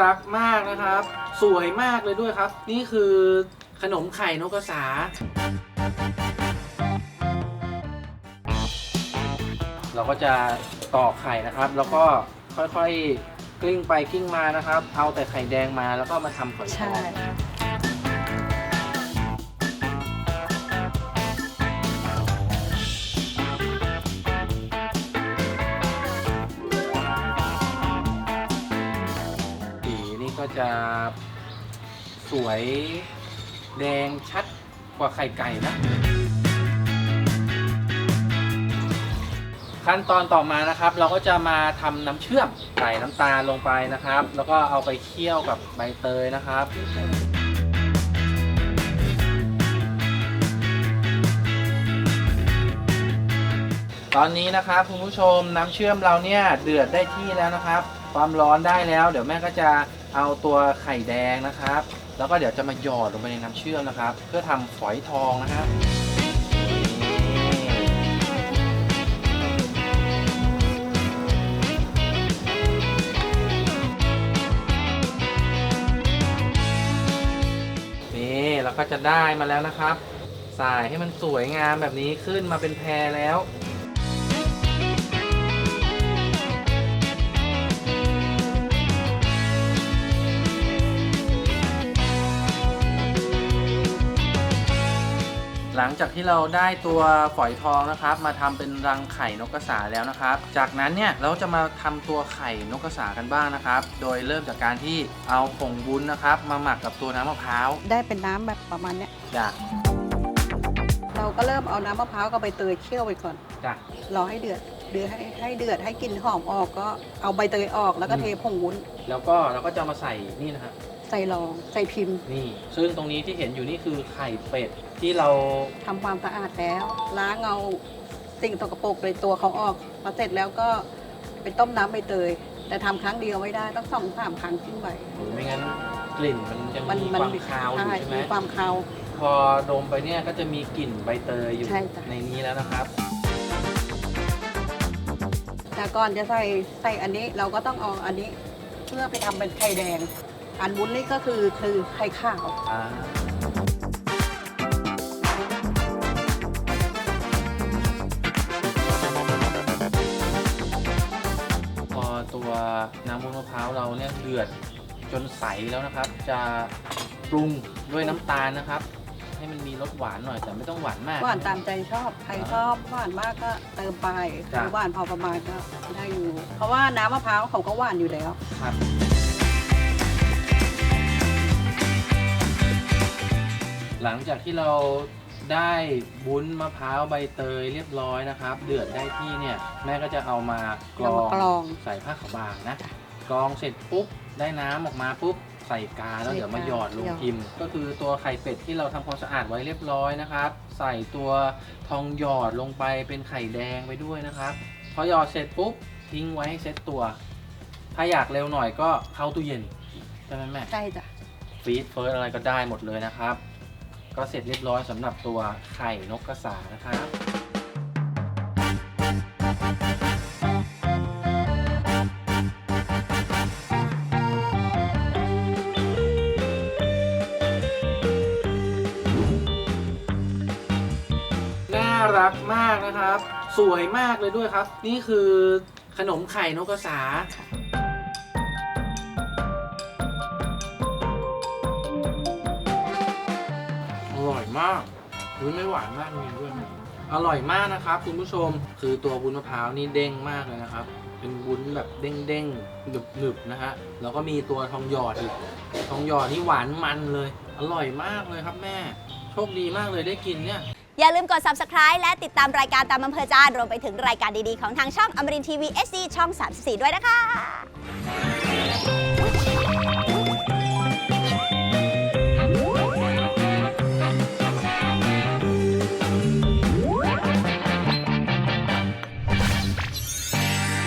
รักมากนะครับ สวยมากเลยด้วยครับ นี่คือขนมไข่นกกระสา เราก็จะตอกไข่นะครับ แล้วก็ค่อยๆกลิ้งไปกลิ้งมานะครับ เอาแต่ไข่แดงมาแล้วก็มาทำฝอยทอง ก็จะสวยแดงชัดกว่าไข่ไก่นะ ขั้นตอนต่อมานะครับ เราก็จะมาทำน้ำเชื่อมใส่น้ำตาลลงไปนะครับ แล้วก็เอาไปเคี่ยวกับใบเตยนะครับตอนนี้นะครับคุณผู้ชมน้ำเชื่อมเราเนี่ยเดือดได้ที่แล้วนะครับ ความร้อนได้แล้ว เดี๋ยวแม่ก็จะเอาตัวไข่แดงนะครับ แล้วก็เดี๋ยวจะมาหยอดลงไปในน้ำเชื่อมนะครับ เพื่อทำฝอยทองนะครับนี่นี่เราก็จะได้มาแล้วนะครับใส่ให้มันสวยงามแบบนี้ขึ้นมาเป็นแพรแล้ว ลังจากที่เราได้ตัวฝอยทองนะครับ มาทำเป็นรังไข่นกกระสาแล้วนะครับ จากนั้นเนี่ยเราจะมาทำตัวไข่นกกระสากันบ้างนะครับ โดยเริ่มจากการที่เอาผงวุ้นนะครับ มาหมักกับตัวน้ำมะพร้าวได้เป็นน้ำแบบประมาณเนี้ยจ้ะเราก็เริ่มเอาน้ำมะพร้าวกับใบเตยเคี่ยวไปก่อนจ้ะรอให้เดือดเดือดให้ให้เดือดให้กลิ่นหอมออกก็เอาใบเตยออกแล้วก็อืมเทผงวุ้น แล้วก็เราก็จะมาใส่นี่นะฮะ ใส่รองใส่พิมพ์นี่ ซึ่งตรงนี้ที่เห็นอยู่นี่คือไข่เป็ดที่เราทำความสะอาดแล้ว ล้างเอาสิ่งสกปรกในตัวเขาออกพอเสร็จแล้วก็ไปต้มน้ำใบเตย แต่ทำครั้งเดียวไม่ได้ต้องสองสามครั้งขึ้นไปหรือไม่งั้นกลิ่นมันยังมันมีมัความคาวอยู่ใช่ไหม มีความคาว พอดมไปเนี่ยก็จะมีกลิ่นใบเตยอยู่ใช่จ้ะ ในนี้แล้วนะครับ แต่ก่อนจะใส่ใส่อันนี้เราก็ต้องเอาอันนี้ เพื่อไปทำเป็นไข่แดง อันวุ้นนี่ก็คือคือไข่ขาว อ่าพอตัวน้ำมันมะพร้าวเราเนี่ยเดือดจนใสแล้วนะครับ จะปรุงด้วยน้ำตาลนะครับ ให้มันมีรสหวานหน่อยแต่ไม่ต้องหวานมาก หวานตามใจชอบ ใครชอบหวานมากก็เติมไปจ้ะหรือหวานพอประมาณก็ได้อยู่ เพราะว่าน้ำมะพร้าวเขาก็หวานอยู่แล้ว ครับ หลังจากที่เราได้วุ้นมะพร้าวใบเตยเรียบร้อยนะครับ เดือดได้ที่เนี่ยแม่ก็จะเอามากรอเอามางกรองใส่ผ้าขาวบางนะกรองเสร็จปุ๊บได้น้ำออกมาปุ๊บใส่กาแล้วใส่เดี๋ยวมากาหยอดลงหยอดพิมพ์ ก็คือตัวไข่เป็ดที่เราทำความสะอาดไว้เรียบร้อยนะครับ ใส่ตัวทองหยอดลงไปเป็นไข่แดงไปด้วยนะครับ พอหยอดเสร็จปุ๊บทิ้งไว้ให้เซ็ตตัว ถ้าอยากเร็วหน่อยก็เข้าตู้เย็นใช่ไหมแม่ใช่จ้ะฟรีดเฟิร์สอะไรก็ได้หมดเลยนะครับ ก็เสร็จเรียบร้อยสำหรับตัวไข่นกกระสานะครับน่ารักมากนะครับ สวยมากเลยด้วยครับ นี่คือขนมไข่นกกระสา มากอุ้ยไม่หวานมากจริงด้วย อร่อยมากนะครับ คุณผู้ชม คือตัววุ้นมะพร้าวนี่เด้งมากเลยนะครับ เป็นวุ้นแบบเด้งๆหนึบๆนะฮะ แล้วก็มีตัวทองหยอดอีก ทองหยอดนี่หวานมันเลย อร่อยมากเลยครับแม่ โชคดีมากเลยได้กินเนี่ย อย่าลืมกด subscribe และติดตามรายการตามอำเภอใจารวมไปถึงรายการดีๆ ของทางช่องอมรินทีวี SD ช่อง 34 ด้วยนะคะ